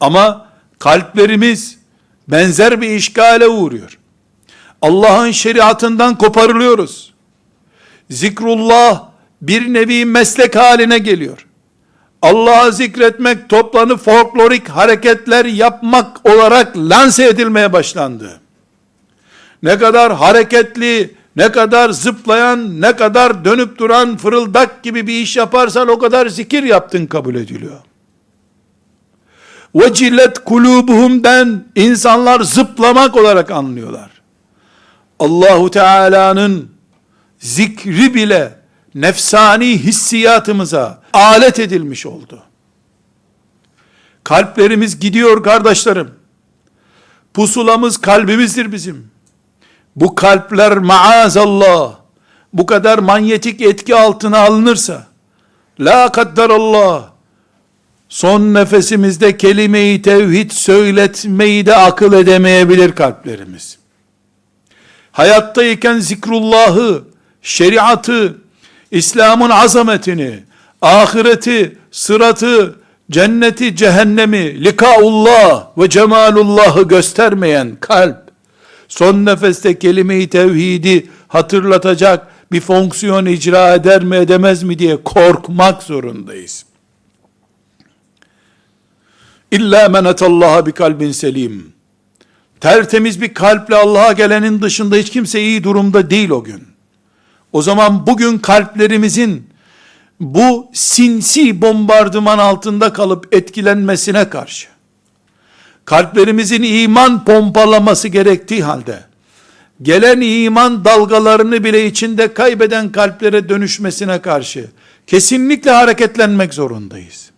Ama kalplerimiz benzer bir işgale uğruyor. Allah'ın şeriatından koparılıyoruz. Zikrullah bir nevi meslek haline geliyor. Allah'ı zikretmek toplanıp folklorik hareketler yapmak olarak lanse edilmeye başlandı. Ne kadar hareketli, ne kadar zıplayan, ne kadar dönüp duran fırıldak gibi bir iş yaparsan o kadar zikir yaptın kabul ediliyor. Vecilet kulubuhumden insanlar zıplamak olarak anlıyorlar. Allahu Teala'nın zikri bile nefsani hissiyatımıza alet edilmiş oldu. Kalplerimiz gidiyor kardeşlerim. Pusulamız kalbimizdir bizim. Bu kalpler maazallah bu kadar manyetik etki altına alınırsa la kadderallah son nefesimizde kelime-i tevhid söyletmeyi de akıl edemeyebilir kalplerimiz. Hayattayken zikrullahı, şeriatı, İslam'ın azametini, ahireti, sıratı, cenneti, cehennemi, likaullah ve cemalullahı göstermeyen kalp, son nefeste kelime-i tevhidi hatırlatacak bir fonksiyon icra eder mi edemez mi diye korkmak zorundayız. İlla men etallaha bi kalbin selim. Tertemiz bir kalple Allah'a gelenin dışında hiç kimse iyi durumda değil o gün. O zaman bugün kalplerimizin bu sinsi bombardıman altında kalıp etkilenmesine karşı, kalplerimizin iman pompalaması gerektiği halde, gelen iman dalgalarını bile içinde kaybeden kalplere dönüşmesine karşı, kesinlikle hareketlenmek zorundayız.